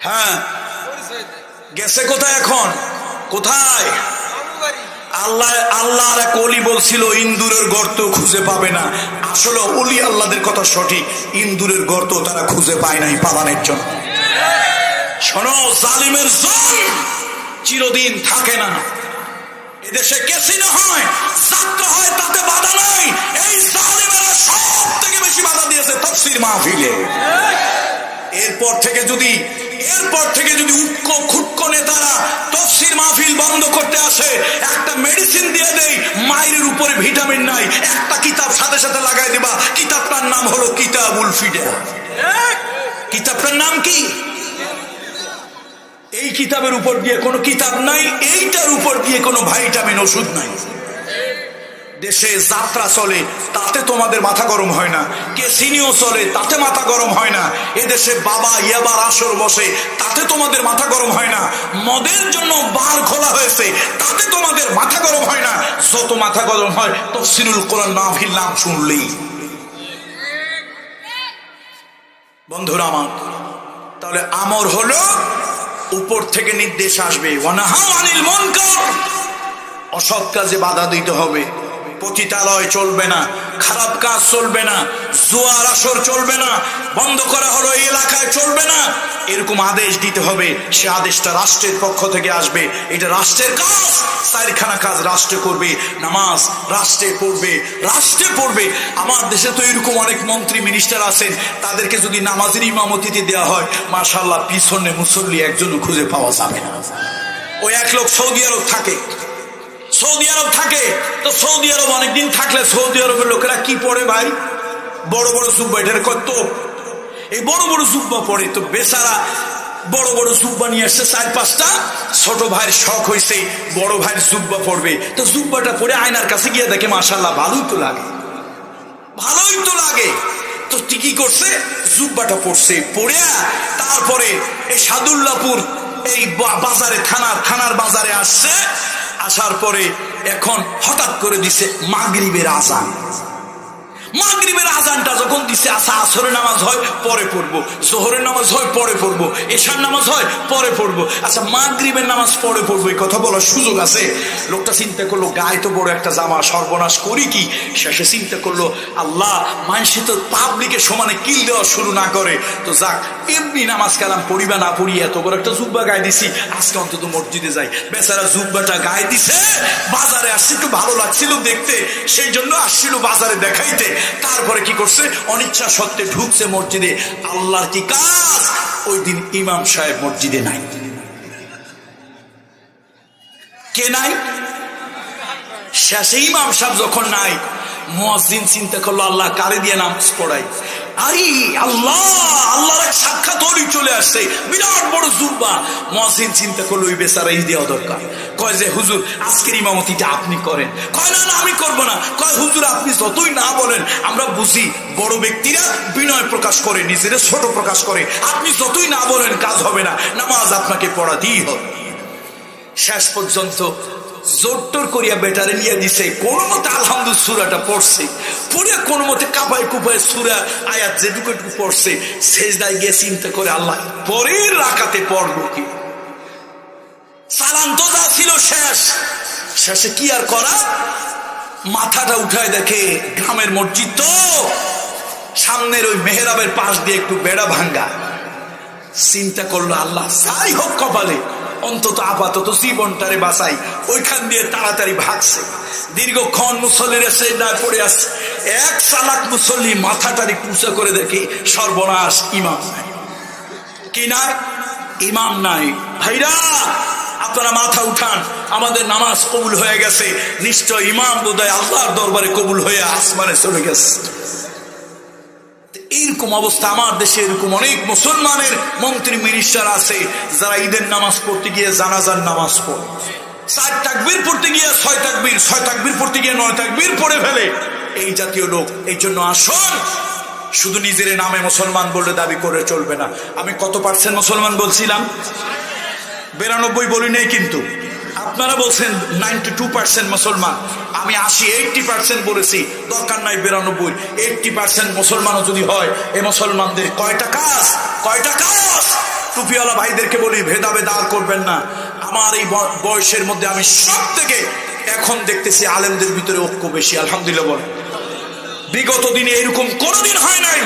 হ্যাঁ। গেছে কোথায় এখন? কোথায়? আল্লাহ, আল্লাহর এক অলি বলছিল, ইন্দুরের গর্ত খুঁজে পাবে না। আসলে অলি আল্লাহদের কথা সঠিক। ইন্দুরের গর্ত তারা খুঁজে পায় নাই পালানের জন্য। শোনো, জালিমের জল চিরদিন থাকে না। এদেশে কেসিনো হয় যাত্রা হয়, তাতে বাধা নাই। এই জালিমেরা সব থেকে বেশি বাধা দিয়েছে তফসির মাহফিলে। এরপর থেকে যদি, এরপর থেকে যদি উটক খুটকো নেতারা তফসির মাহফিল বন্ধ করতে আসে, একটা মেডিসিন দিয়ে দেই মায়ের উপরে ভিটামিন নাই, একটা কিতাব সাথে সাথে লাগাই দিবা, কিতাবটার নাম হলো কিতাবুল ফিডা কিতাবটার নাম কি? এই কিতাবের উপর দিয়ে কোনো কিতাব নাই, এইটার উপর দিয়ে কোনো ভাইটামিন ওষুধ নাই। দেশে যাত্রা চলে, তাতে তোমাদের মাথা গরম হয় না। কে কেসিনিও চলে, তাতে মাথা গরম হয় না। এদেশে বাবা ইয়াবার আসর বসে, তাতে তোমাদের মাথা গরম হয় না। মদের জন্য বার খোলা হয়েছে, তাতে তোমাদের মাথা গরম হয় না। যত মাথা গরম হয়, তফসিলুল কোরআন মাহফিল নাম শুনলেই। বন্ধুরা আমার, তাহলে আমর হলো, উপর থেকে নির্দেশ আসবে। ওয়ানাহা আনিল মুনকার, অসৎ কাজে বাধা দিতে হবে। পতিতালয় চলবে না, খারাপ কাজ চলবে না, জোয়ার আসর চলবে না, বন্ধ করা হলো এই এলাকায় চলবে না। এরকম আদেশ দিতে হবে, সে আদেশটা রাষ্ট্রের পক্ষ থেকে আসবে। এটা রাষ্ট্রের কাজ, চারখানা কাজ রাষ্ট্রে করবে, নামাজ রাষ্ট্রে পড়বে রাষ্ট্রে পড়বে। আমার দেশে তো এরকম অনেক মন্ত্রী মিনিস্টার আছেন, তাদেরকে যদি নামাজের ইমামতিতে দেওয়া হয় মাশাল্লাহ পিছনে মুসল্লি একজনও খুঁজে পাওয়া যাবে না। ওই এক লোক সৌদি আরব থাকে। সৌদি আরব থাকে। তো সৌদি আরব অনেকদিন থাকলে সৌদি আরবের লোকেরা কি পড়ে ভাই? বড় বড় জুব্বা এটার কত? এই বড় বড় সুব্বা পড়ে। তো বেচারা বড় বড় জুব্বা নিয়ে আসছে চার পাঁচটা। ছোট ভাইয়ের শখ হয়েছে বড় ভাইয়ের জুব্বা পড়বে। তো জুব্বাটা পরে আয়নার কাছে গিয়ে দেখে মাসাল্লাহ ভালোই তো লাগে। ভালোই তো লাগে। তো কি করছে? জুব্বাটা পড়ছে। পড়ে তারপরে এই সাদুল্লাপুর এই বাজারে, থানার থানার বাজারে আসছে। আসার পরে এখন হঠাৎ করে দিছে মাগরিবের আজান। মাগরিবের আজানটা যখন দিছে আসা আসরের নামাজ হয়, পরে পড়ব। জোহরের নামাজ হয়, পরে পড়ব। এশার নামাজ হয়, পরে পড়ব। আচ্ছা মাগরিবের নামাজ, পরে পড়ব। এই কথা বলার সুযোগ আছে? লোকটা চিন্তা করল, গায়ে তো বড় একটা জামা, সর্বনাশ করি কি? শেষে চিন্তা করল, আল্লাহ মানুষে তো পাবলিকে সমানে কিল দেওয়া শুরু না করে। তো যাক, এমনি নামাজ কালাম পড়িবা না পড়ি, এত বড় একটা জুব্বা গায়ে দিছি। আজকে অন্তত মসজিদে যাই। বেচারা জুব্বাটা গায়ে দিছে, বাজারে আসছে, একটু ভালো লাগছিল দেখতে। সেই জন্য আসছিল বাজারে দেখাইতে। তারপরে কি করছে? অনিচ্ছা সত্ত্বে ঢুকছে মসজিদে। আল্লাহর কি কাজ? ওই দিন ইমাম সাহেব মসজিদে নাই। কে নাই? শেষে ইমাম সাহেব যখন নাই মসজিদ চিন্তা করল, আল্লাহ কারে দিয়ে নামাজ পড়াই আরে আল্লাহ, আল্লাহর এক সাক্ষাৎ চলে আসছে। বিরাট বড় জুব্বা মুয়াজ্জিন চিন্তা করল, ওই বেচারা এই দেওয়া দরকার কয় যে, হুজুর, আজকের ইমামতিটা আপনি করেন। কয়, না না, আমি করব না। কয়, হুজুর, আপনি যতই না বলেন, আমরা বুঝি বড় ব্যক্তিরা বিনয় প্রকাশ করে নিজেরা ছোট প্রকাশ করে। আপনি যতই না বলেন, কাজ হবে না। নামাজ আপনাকে পড়াতেই হবে। শেষ পর্যন্ত জোরটোর করিয়া বেটারে নিয়ে দিছে কোন মতে আলহামদুল সুরাটা পড়ছে। পড়ে কোনো মতে কাপায় কুপায় সুরা, আয়াত যেটুকু পড়ছে শেষদায় গিয়ে চিন্তা করে আল্লাহ, পরের রাখাতে পড়ব কি? সালান তো ছিল শেষ। শেষে কি আর করা? মাথাটা উঠায় দেখে গ্রামের মসজিদ তো। সামনের ওই মেহরাবের পাশ দিয়ে একটু বেড়া ভাঙ্গা। চিন্তা করল আল্লাহ, যাই হোক কপালে। অন্তত আপাতত জীবনটারে বাঁচাই। ওইখান দিয়ে তাড়াতাড়ি ভাগছে। দীর্ঘক্ষণ মুসল্লিরা সেই না পড়ে আসছে এক চালাক মুসল্লি মাথাটারি কুচা করে দেখে সর্বনাশ ইমাম নাই। কি নাই? ইমাম নাই। ভাইরা, আপনারা মাথা উঠান। আমাদের নামাজ কবুল হয়ে গেছে। নিশ্চয় ইমাম বোধহয় আল্লাহর দরবারে কবুল হয়ে আসমানে চলে গেছে। এইরকম অবস্থা আমার দেশে, এরকম অনেক মুসলমানের মন্ত্রী মিনিস্টার আছে, যারা ঈদের নামাজ পড়তে গিয়ে জানাজার নামাজ পড়ে। চার তাকবির পড়তে গিয়ে ছয় তাকবির ছয় তাকবির পড়তে গিয়ে নয় তাকবির পড়ে ফেলে। এই জাতীয় লোক, এই জন্য আসুন। শুধু নিজের নামে মুসলমান বলে দাবি করে চলবে না। আমি কত পার্সেন্ট মুসলমান বলছিলাম? বিরানব্বই বলি নেই কিন্তু। আপনারা বলছেন নাইনটি টু পার্সেন্ট মুসলমান। আমি আশি এইটটি পার্সেন্ট বলেছি। দরকার নাই বিরানব্বই এইটটি পার্সেন্ট মুসলমানও যদি হয় এ মুসলমানদের কয়টা কাজ? কয়টা কাজ? টুপিওয়ালা ভাইদেরকে বলি, ভেদাভেদ আর করবেন না। আমার এই বয়সের মধ্যে আমি সব থেকে এখন দেখতেছি আলেমদের ভিতরে ঐক্য বেশি, আলহামদুলিল্লাহ বলে বিগত দিনে এরকম কোনোদিন হয় নাই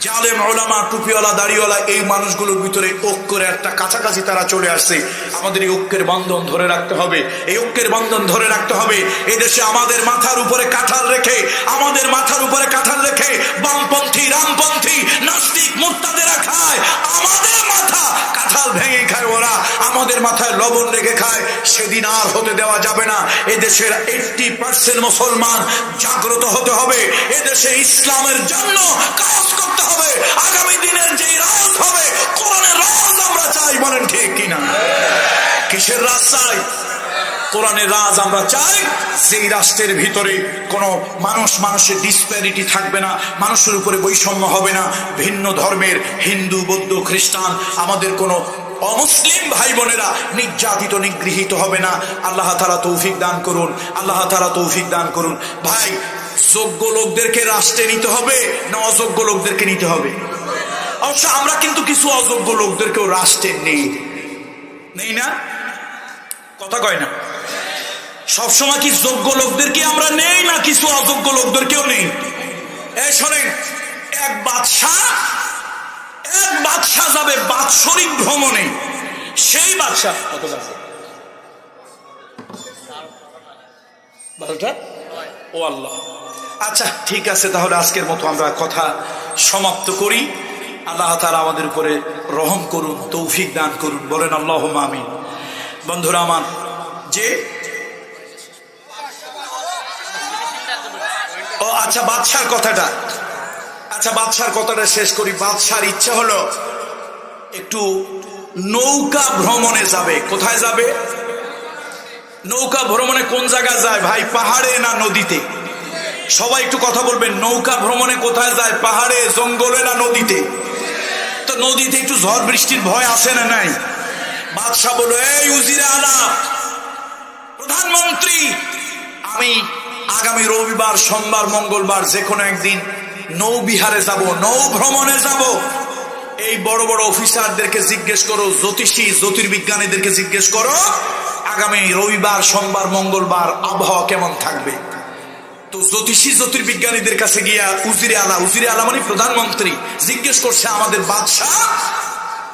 জালেম ওলামা, টুপিওয়ালা, দাড়িওয়ালা, এই মানুষগুলোর ভিতরে ঐক্যের একটা কাছাকাছি তারা চলে আসছে। আমাদের এই ঐক্যের বন্ধন ধরে রাখতে হবে। এই ঐক্যের বন্ধন ধরে রাখতে হবে। এই দেশে আমাদের মাথার উপরে কাঁঠাল রেখে, আমাদের মাথার উপরে কাঁঠাল রেখে বামপন্থী, রামপন্থী, নাস্তিক মুক্তাদেরা খায়। আমাদের মাথা কাঁঠাল ভেঙে খায় ওরা। আমাদের মাথায় লবণ রেখে খায়। সেদিন আর হতে দেওয়া যাবে না। এদেশের এইটটি পার্সেন্ট মুসলমান জাগ্রত হতে হবে। এদেশে ইসলামের জন্য কাজ করতে হবে, আগামী দিনের যে রাজ হবে, কোরআনের রাজ আমরা চাই বলেন ঠিক কিনা? কিসের রাজ চাই? কোরআনের রাজ আমরা চাই যেই রাষ্ট্রের ভিতরে মানুষ মানুষের ডিসপ্যারিটি থাকবে না, মানুষের উপরে বৈষম্য হবে না। ভিন্ন ধর্মের হিন্দু, বৌদ্ধ, খ্রিস্টান, আমাদের কোনো অমুসলিম ভাই বোনেরা নির্যাতিত, নিগৃহীত হবে না। আল্লাহ তালা তৌফিক দান করুন, আল্লাহ তালা তৌফিক দান করুন। ভাই যোগ্য লোকদেরকে রাষ্ট্রে নিতে হবে না অযোগ্য লোকদেরকে নিতে হবে? অবশ্য আমরা কিন্তু কিছু অযোগ্য লোকদেরকেও রাষ্ট্রে নেই। নেই না? কথা কয় না। সবসময় কি যোগ্য লোকদেরকে আমরা নেই না কিছু অযোগ্য লোকদেরকেও নেই? শোনেন, এক বাদশাহ এক বাদশাহ যাবে বাৎসরিক ভ্রমণে। সেই বাদশাহ কত? বারোটা ও আল্লাহ। আচ্ছা ঠিক আছে, তাহলে আজকের মতো আমরা কথা সমাপ্ত করি। আল্লাহ তাআলা আমাদের উপরে রহম করুন, তৌফিক দান করুন, বলেন আল্লাহ আমিন। বন্ধুরা আমার, যে ও আচ্ছা বাদশার কথাটা। আচ্ছা বাদশার কথাটা শেষ করি। বাদশার ইচ্ছা হলো, একটু নৌকা ভ্রমণে যাবে। কোথায় যাবে? নৌকা ভ্রমণে কোন জায়গায় যায়? ভাই, পাহাড়ে না নদীতে? সবাই একটু কথা বলবেন, নৌকা ভ্রমণে কোথায় যায়? পাহাড়ে, জঙ্গলে না নদীতে? তো নদীতে একটু ঝড় বৃষ্টির ভয় আসে না নাই? বাদশাহ বলো এই উজিরে প্রধানমন্ত্রী, আমি আগামী রবিবার, সোমবার, মঙ্গলবার যে কোনো একদিন নৌবিহারে যাব নৌ ভ্রমণে যাব। এই বড় বড় অফিসারদেরকে জিজ্ঞেস করো, জ্যোতিষী, জ্যোতির্বিজ্ঞানীদেরকে জিজ্ঞেস করো, আগামী রবিবার, সোমবার, মঙ্গলবার আবহাওয়া কেমন থাকবে? তো জ্যোতিষী, জ্যোতির্বিজ্ঞানীদের কাছে গিয়া উজিরে আলা উজিরে আলা মানে প্রধানমন্ত্রী জিজ্ঞেস করছে আমাদের বাদশাহ,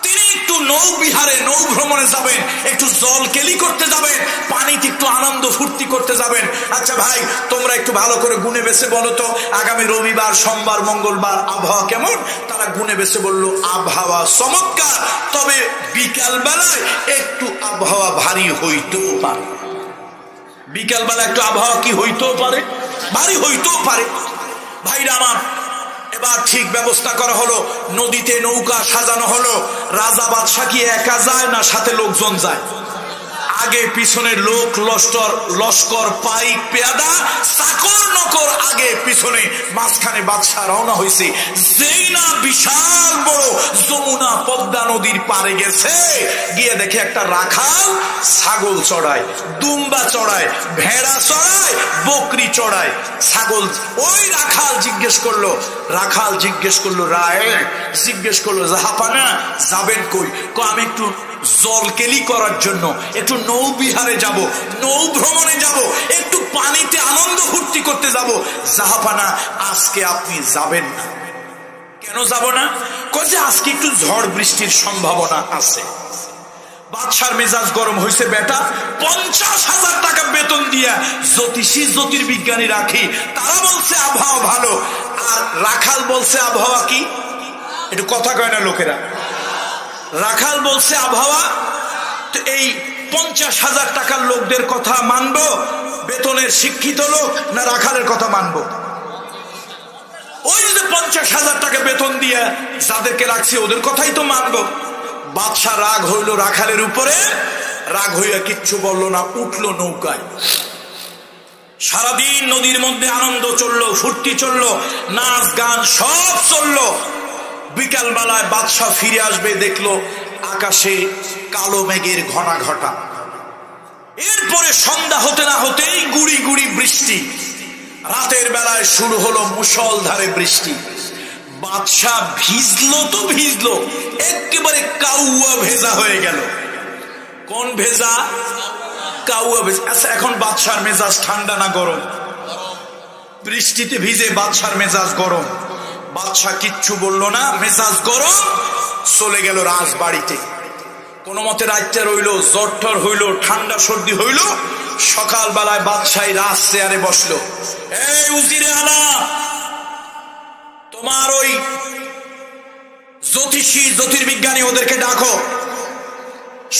তিনি একটু নৌ বিহারে, নৌ ভ্রমণে যাবেন, একটু জল কেলি করতে যাবেন, পানিতে একটু আনন্দ ফুর্তি করতে যাবেন। আচ্ছা ভাই, তোমরা একটু ভালো করে গুনে বেছে বলো তো, আগামী রবিবার, সোমবার, মঙ্গলবার আবহাওয়া কেমন? তারা গুনে বেছে বলল, আবহাওয়া চমৎকার, তবে বিকাল বেলায় একটু আবহাওয়া ভারী হইতেও পারে। বিকালবেলা একটু আবহাওয়া কি হইতেও পারে? ভারী হইতেও পারে। ভাইরা আমার, এবার ঠিক ব্যবস্থা করা হলো। নদীতে নৌকা সাজানো হলো। রাজা বাদশাহ কি একা যায় না সাথে লোকজন যায়? আগে পিছনে লোক, লস্কর লস্কর পাইক পেয়াদা চাকর নকর, আগে পিছনে মাঝখানে বাদশাহ রওনা হয়েছে যেই না বিশাল বড় যমুনা পদ্মা নদীর পারে গেছে, গিয়ে দেখে একটা রাখাল ছাগল চড়ায়, দুম্বা চড়ায়, ভেড়া চড়ায়, বকরি চড়ায়। ছাগল, ওই রাখাল জিজ্ঞেস করল, রাখাল জিজ্ঞেস করল, রায়, জিজ্ঞেস করল, জাহাপানা, যাবেন কই? কো আমি একটু জলকেলি করার জন্য একটু নৌ বিহারে যাব নৌ ভ্রমণে যাব, একটু পানিতে আনন্দ ফুর্তি করতে যাব। জাহাপানা, আজকে আপনি যাবেন না। কেন যাব না? যে আজকে একটু ঝড় বৃষ্টির সম্ভাবনা আছে। বাদশার মেজাজ গরম হয়েছে বেটা। পঞ্চাশ হাজার টাকা বেতন দিয়া জ্যোতিষী, জ্যোতির্বিজ্ঞানী রাখি। তারা বলছে আবহাওয়া ভালো, আর রাখাল বলছে আবহাওয়া কি? একটু কথা কয় না লোকেরা। রাখাল বলছে, আবহাওয়া এই পঞ্চাশ হাজার টাকার লোকদের কথা মানবো? বেতনের শিক্ষিত লোক না রাখালের কথা মানবো? ওই যে পঞ্চাশ হাজার টাকা বেতন দিয়ে যাদেরকে রাখছি, ওদের কথাই তো মানবো। বাদশাহ রাগ হইল রাখালের উপরে, রাগ হইয়া কিচ্ছু বলল না, উঠল নৌকায়। সারাদিন নদীর মধ্যে আনন্দ চলল, ফুর্তি চলল, নাচ গান সব চলল। বিকাল বেলায় বাদশাহ ফিরে আসবে, দেখল আকাশে কালো মেঘের ঘনা ঘটা। এরপরে সন্ধ্যা হতে না হতেই গুড়ি গুড়ি বৃষ্টি। রাতের বেলায় শুরু হলো মুসলধারে বৃষ্টি। বাদশাহ ভিজলো তো ভিজলো, একেবারে কাউয়া ভেজা হয়ে গেল। কোন ভেজা? কাউয়া ভেজা। আচ্ছা এখন বাদশার মেজাজ ঠান্ডা না গরম? বৃষ্টিতে ভিজে বাদশার মেজাজ গরম। বাদশাহ কিচ্ছু বলল না, মেজাজ গরম, চলে গেল রাজবাড়িতে। কোনো মতে রাজ্যে রইল, জ্বর টর হইল, ঠান্ডা সর্দি হইল সকাল বেলায় বাদশাহী রাজ চেয়ারে বসল, এই উজিরে আলা তোমার ওই জ্যোতিষী, জ্যোতির্বিজ্ঞানী ওদেরকে ডাকো।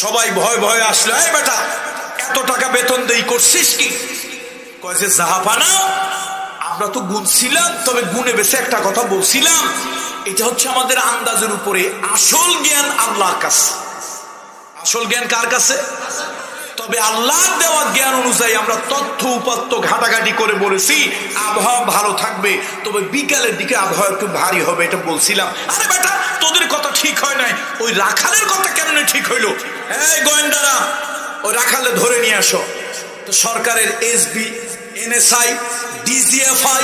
সবাই ভয় ভয় আসলো, এই বেটা, এত টাকা বেতন দেই করছিস কি? কয় যে জাহাপানা আমরা তো গুনছিলাম, তবে গুনে বেশি একটা কথা বলছিলাম। এটা হচ্ছে আমাদের আন্দাজের উপরে আসল জ্ঞান আল্লাহর কাছে। আসল জ্ঞান কার কাছে? তবে আল্লাহর দেওয়া জ্ঞান অনুযায়ী আমরা তথ্য উপাত্ত ঘাটাঘাটি করে বলেছি, আবহাওয়া ভালো থাকবে, তবে বিকালের দিকে আবহাওয়া একটু ভারী হবে, এটা বলছিলাম। আরে বেটা, তোদের কথা ঠিক হয় নাই, ওই রাখালের কথা কেমনে ঠিক হইল? এই গোয়েন্দারা, ওই রাখালে ধরে নিয়ে আসো। তো সরকারের SB, NSI DGFI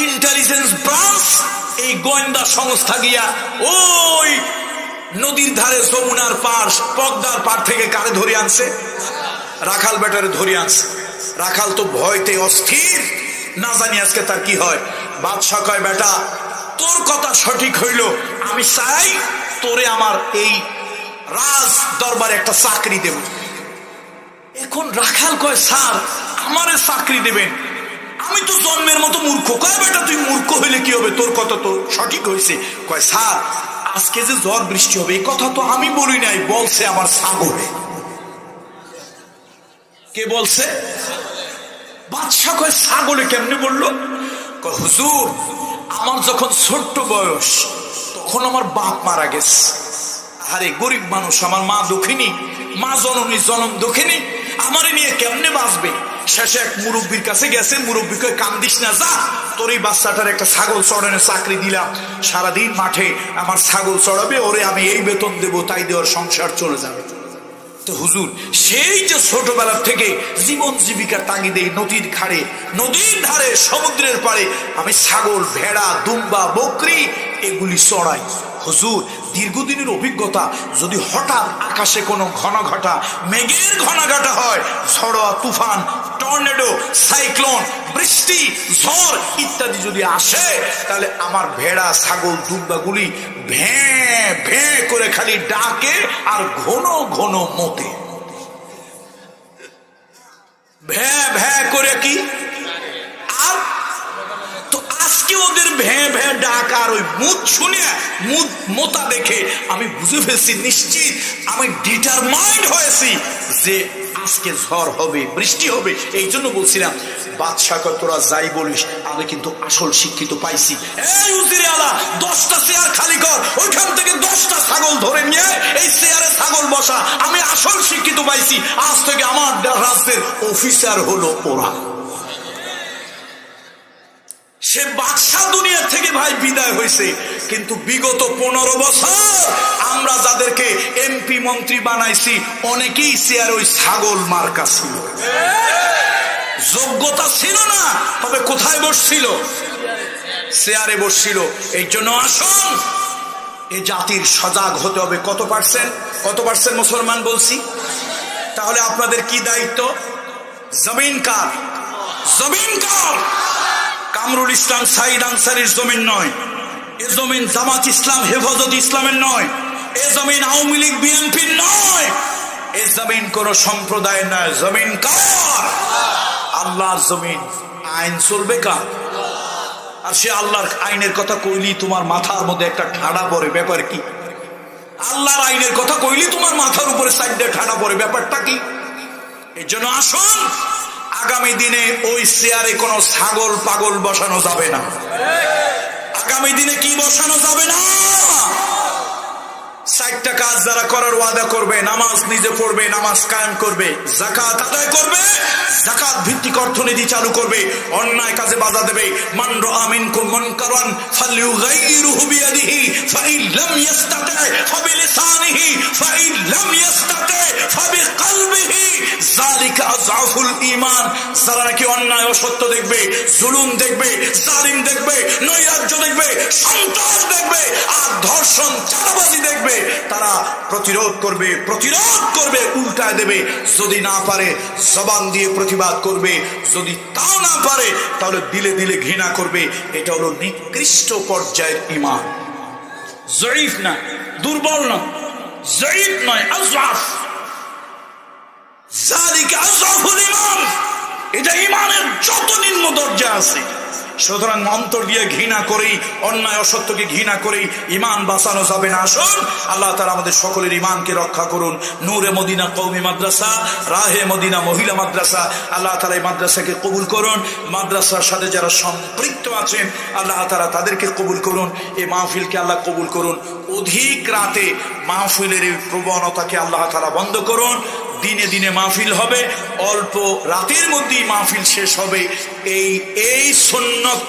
intelligence branch এই গোয়েন্দা সংস্থা গিয়া ওই নদীর ধারে যমুনার পার, পদ্মার পার থেকে কারে ধরে আনছে? রাখাল বেটারে ধরে আনছে। রাখাল তো ভয়তে অস্থির। না জানি আজকে তার কি হয়। বাদশাহ কয়, বেটা, তোর কথা সঠিক হইল। আমি চাই তোরে আমার এই রাজ দরবারে একটা চাকরি দেব। এখন রাখাল কয়, স্যার, আমারে চাকরি দেবেন। আমি তো জন্মের মতো মূর্খ। কয় বেটা তুই মূর্খ হইলে কি হবে? তোর কথা তো সঠিক হয়েছে কয়, স্যার, আজকে যে ঝড় বৃষ্টি হবে, এই কথা তো আমি বলি নাই। বলছে আমার ছাগল কে বলছে? বাদশাহ কয় ছাগলে কেমনে বলল? কয়, হুজুর, আমার যখন ছোট্ট বয়স, তখন আমার বাপ মারা গেছে। আরে গরিব মানুষ, আমার মা দুঃখিনী, মা জননী, জনম দুঃখিনী আমারে নিয়ে কেমনে বাঁচবে? শেষে এক মুরব্বীর কাছে গেছে, মুরব্বী কয়, কান্দিস না যা তোর এই বাচ্চাটার একটা ছাগল চড়ানোর চাকরি দিলাম। সারাদিন মাঠে আমার ছাগল চড়াবে, ওরে আমি এই বেতন দেবো, তাই দেওয়ার সংসার চলে যাবে। তো হুজুর, সেই যে ছোটবেলার থেকে জীবন জীবিকার তাগিদে নদীর খাড়ে, নদীর ধারে, সমুদ্রের পাড়ে, আমি ছাগল, ভেড়া, দুম্বা, বকরি, এগুলি চড়াই। হুজুর, দীর্ঘদিনের অভিজ্ঞতা, যদি হঠাৎ আকাশে কোনো ঘন ঘটা মেঘের ঘন ঘটা হয়, ঝড়োয়া তুফান, টর্নেডো, সাইক্লোন, বৃষ্টি, ঝড় ইত্যাদি যদি আসে, তাহলে আমার ভেড়া, ছাগল দুম্বাগুলি ভ্যাঁ ভ্যাঁ করে খালি ডাকে আর ঘন ঘন মতে। ভ্যাঁ ভ্যাঁ করে কি? আজকে ওদের ভ্যাঁ ভ্যাঁ ডাক আর ওই মুখ শুনে মুখ মোতা দেখে আমি বুঝে ফেলছি, নিশ্চিত আমি ডিটারমাইন্ড হয়েছি যে আজকে ঝড় হবে, বৃষ্টি হবে, এই জন্য বলছিলাম, বাদশাহ কয়, তোরা যাই বলিস, আমি কিন্তু আসল শিক্ষিত পাইছি। এই উজিরে আলা, দশটা চেয়ার খালি কর, ওইখান থেকে দশটা ছাগল ধরে নিয়ে এই চেয়ারে ছাগল বসা, আমি আসল শিক্ষিত পাইছি। আজ থেকে আমার রাজ্যের অফিসার হলো ওরা। সে বাদশাহ দুনিয়া থেকে ভাই বিদায় হয়েছে। কিন্তু বিগত পনেরো বছর আমরা যাদেরকে এমপি মন্ত্রী বানাইছি, অনেকেই চেয়ার ওই ছাগল মার্কা ছিল। যোগ্যতা ছিল না, তবে কোথায় বসছিল? চেয়ারে বসছিল। এই জন্য আসুন এই জাতির সজাগ হতে হবে। কত পার্সেন্ট কত পার্সেন্ট মুসলমান বলছি? তাহলে আপনাদের কি দায়িত্ব? জমিন কার? জমিন কার? কামরুল ইসলাম সাইদ আনসারির জমিন নয়। এ জমিন জামাত ইসলাম, হেফাজত ইসলামের নয়। এ জমিন আওয়ামী লীগ, বিএনপির নয়। এ জমিন কোন সম্প্রদায়ের নয়। জমিন কার? আল্লাহর জমিন। আইন চলবে কার? আর সে আল্লাহর আইনের কথা কইলি তোমার মাথার মধ্যে একটা ঠাড়া পড়ে। ব্যাপার কি? আল্লাহর আইনের কথা কইলি তোমার মাথার উপরে সাইডে ঠাড়া পড়ে। ব্যাপারটা কি? এই জন্য আসুন। আগামী দিনে ওই চেয়ারে কোনো ছাগল পাগল বসানো যাবে না। আগামী দিনে কি বসানো যাবে না? চারটা কাজ যারা করার ওয়াদা করবে, নামাজ নিজে পড়বে, নামাজ কায়েম করবে জাকাত আদায় করবে জাকাত ভিত্তিক অর্থনীতি চালু করবে, অন্যায় কাজে বাধা দেবে। মান ফাবিলিসানিহি ফাইন লাম ইস্তাতি ফাবিকলবিহি। যালিকা ইমান যারা নাকি অন্যায় অসত্য দেখবে, জুলুম দেখবে, জালিম দেখবে, নৈরাজ্য দেখবে, সন্ত্রাস দেখবে, আর ধর্ষণ চাঁদাবাজি দেখবে তারা প্রতিরোধ করবে প্রতিরোধ করবে, উল্টায় দেবে। যদি না পারে, জবান দিয়ে প্রতিবাদ করবে। যদি তাও না পারে, তাহলে দিলে দিলে ঘৃণা করবে। এটা হলো নিকৃষ্ট পর্যায়ের ইমান জয়ীফ না, দুর্বল না। জয়ীফ নয় আজরাফ জালিকা আজরাফুল ইমান এটা ইমানের যত নিম্ন দরজা আছে। সুতরাং অন্তর দিয়ে ঘৃণা করেই, অন্যায় অসত্যকে ঘৃণা করেই ইমান বাঁচানো যাবে না। আসুন, আল্লাহ তারা আমাদের সকলের ইমানকে রক্ষা করুন। নূরে মদিনা কৌমি মাদ্রাসা, রাহে মদিনা মহিলা মাদ্রাসা, আল্লাহ তালা এই মাদ্রাসাকে কবুল করুন। মাদ্রাসার সাথে যারা সম্পৃক্ত আছেন, আল্লাহ তারা তাদেরকে কবুল করুন। এই মাহফিলকে আল্লাহ কবুল করুন। অধিক রাতে মাহফিলের এই প্রবণতাকে আল্লাহ তালা বন্ধ করুন। দিনে দিনে মাহফিল হবে, অল্প রাতের মধ্যেই মাহফিল শেষ হবে। এই এই সন্ন্যত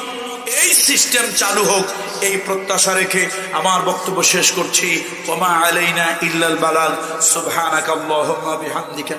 এই সিস্টেম চালু হোক, এই প্রত্যাশা রেখে আমার বক্তব্য শেষ করছি। কমা আলাইনা ইল্লাল বালাল, সুবহানাকাল্লাহুম্মা বিহামদিকা।